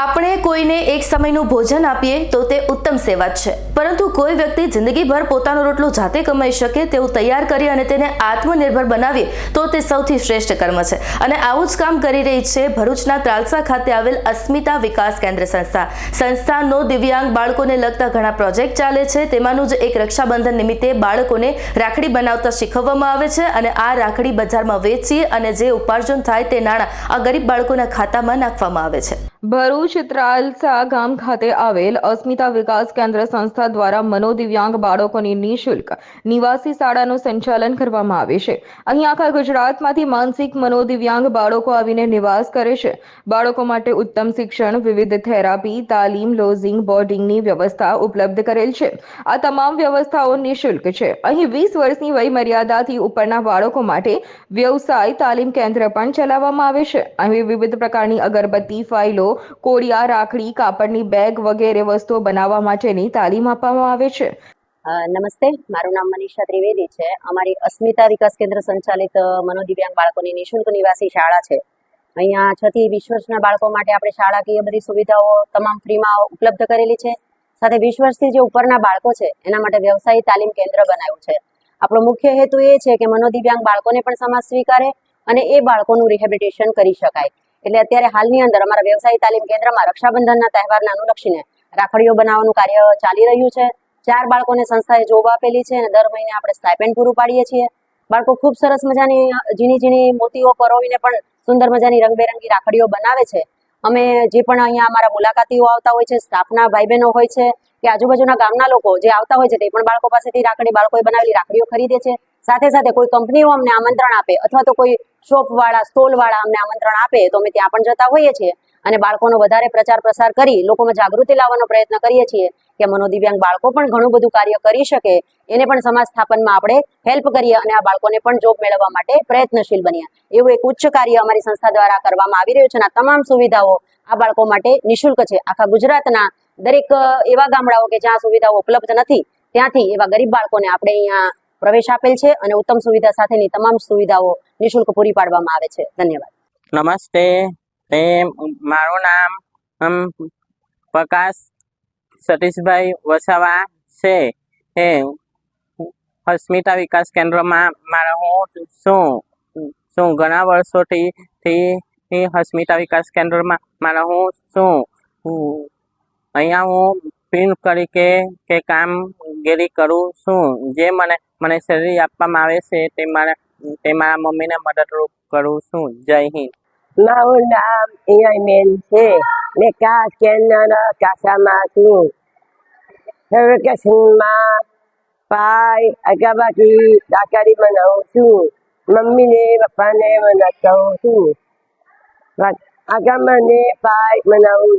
આપણે કોઈને એક સમયનું ભોજન આપીએ તો તે ઉત્તમ સેવા છે. પરંતુ કોઈ વ્યક્તિ જિંદગીભર પોતાનો રોટલો જાતે કમાઈ શકે તેવું તૈયાર કરી અને તેને આત્મનિર્ભર બનાવીએ તો તે સૌથી શ્રેષ્ઠ કર્મ છે. અને આવું જ કામ કરી રહી છે ભરૂચના ત્રાલસા ખાતે આવેલ અસ્મિતા વિકાસ કેન્દ્ર સંસ્થા. સંસ્થાનો દિવ્યાંગ બાળકોને લગતા ઘણા પ્રોજેક્ટ ચાલે છે. તેમાંનું જ એક રક્ષાબંધન નિમિત્તે બાળકોને રાખડી બનાવતા શીખવવામાં આવે છે અને આ રાખડી બજારમાં વેચીએ અને જે ઉપાર્જન થાય તે નાણાં આ ગરીબ બાળકોના ખાતામાં નાખવામાં આવે છે. ભરૂચ ત્રાલસા ગામ ખાતે આવેલ અસ્મિતા વિકાસ કેન્દ્ર સંસ્થા દ્વારા મનોદિવ્યાંગ બાળકોની નિઃશુલ્ક નિવાસી શાળાનું સંચાલન કરવામાં આવે છે. અહીં આખા ગુજરાતમાંથી માનસિક મનોદિવ્યાંગ બાળકો આવીને નિવાસ કરે છે. બાળકો માટે ઉત્તમ શિક્ષણ, વિવિધ થેરાપી, તાલીમ, લોઝિંગ, બોર્ડિંગની વ્યવસ્થા ઉપલબ્ધ કરેલ છે. આ તમામ વ્યવસ્થાઓ નિઃશુલ્ક છે. અહીં વીસ વર્ષની વય મર્યાદાથી ઉપરના બાળકો માટે વ્યવસાય તાલીમ કેન્દ્ર પણ ચલાવવામાં આવે છે. અહીં વિવિધ પ્રકારની અગરબત્તી, ફાઇલો કોડિયા રાખડી, કાપડની બેગ વગેરે વસ્તુઓ બનાવવા માટેની તાલીમ આપવામાં આવે છે. નમસ્તે. મારું નામ મનીષા ત્રિવેદી છે. અમારી અસ્મિતા વિકાસ કેન્દ્ર સંચાલિત મનોદિવ્યાંગ બાળકોની નિઃશુલ્ક નિવાસી શાળા છે. અહીંયા છ થી વીસ વર્ષના બાળકો માટે આપણે શાળાકીય બધી સુવિધાઓ તમામ ફ્રીમાં ઉપલબ્ધ કરેલી છે. સાથે વીસ વર્ષથી જે ઉપરના બાળકો છે, એના માટે વ્યવસાયી તાલીમ કેન્દ્ર બનાવ્યું છે. આપણો મુખ્ય હેતુ એ છે કે મનોદિવ્યાંગ બાળકોને પણ સમાજ સ્વીકારે અને એ બાળકોનું રિહેબિલિટેશન કરી શકાય. એટલે અત્યારે હાલની અંદર અમારા વ્યવસાયી તાલીમ કેન્દ્રમાં રક્ષાબંધનના તહેવારને અનુલક્ષીને રાખડીઓ બનાવવાનું કાર્ય ચાલી રહ્યું છે. ચાર બાળકોને સંસ્થાએ જોબ આપેલી છે અને દર મહિને આપણે સ્ટાઇપેન્ડ પૂરું પાડીએ છીએ. બાળકો ખૂબ સરસ મજાની, ઝીણી ઝીણી મોતીઓ પરોવીને પણ સુંદર મજાની રંગબેરંગી રાખડીઓ બનાવે છે. અમે જે પણ અહીંયા અમારા મુલાકાતીઓ આવતા હોય છે, સ્ટાફના ભાઈ બહેનો હોય છે કે આજુબાજુના ગામના લોકો જે આવતા હોય છે તે પણ બાળકો પાસેથી રાખડી, બાળકોએ બનાવેલી રાખડીઓ ખરીદે છે. સાથે સાથે કોઈ કંપનીઓ અમને આમંત્રણ આપે અથવા તો કોઈ શોપ વાળા સ્ટોલ વાળા અમને આમંત્રણ આપે, તો અમે ત્યાં પણ જતા હોઈએ છીએ અને બાળકોનો વધારે પ્રચાર પ્રસાર કરી લોકોમાં જાગૃતિ લાવવાનો પ્રયત્ન કરીએ છીએ કે મનોદિવ્યાંગ બાળકો પણ ઘણું બધું કાર્ય કરી શકે. એને પણ સમાજ સ્થાપનમાં આપણે હેલ્પ કરીએ અને આ બાળકોને પણ જોબ મેળવવા માટે પ્રયત્નશીલ બનીએ એવું એક ઉચ્ચ કાર્ય અમારી સંસ્થા દ્વારા કરવામાં આવી રહ્યું છે અને તમામ સુવિધાઓ આ બાળકો માટે નિઃશુલ્ક છે. આખા ગુજરાતના દરેક એવા ગામડાઓ કે જ્યાં સુવિધાઓ ઉપલબ્ધ નથી, ત્યાંથી એવા ગરીબ બાળકોને આપણે અહીંયા પ્રવેશ આપેલ છે અને ઉત્તમ સુવિધા સાથેની તમામ સુવિધાઓ નિઃશુલ્ક પૂરી પાડવામાં આવે છે. ધન્યવાદ. નમસ્તે. મારું નામ પ્રકાશ સતીશભાઈ વસાવા છે. એ અસ્મિતા વિકાસ કેન્દ્રમાં મારા હું શું શું ઘણા વર્ષોથી થી અસ્મિતા વિકાસ કેન્દ્રમાં મારા હું શું હું અહીંયા હું પિન તરીકે કે કામગીરી કરું છું. જે મને મને શરીર આપવામાં આવે છે, તે મારા તે મારા મમ્મીને મદદરૂપ કરું છું. જય હિન્દ. મારું નામ ઇયમેન છે. મેં કાસ કેન્દ્ર કાસામાં છું. વેકેશનમાં પાય અગાબાથી દાકારી બનાવું છું. મમ્મીને, પપ્પાને મદદ કરું છું આગળ પાય બનાવું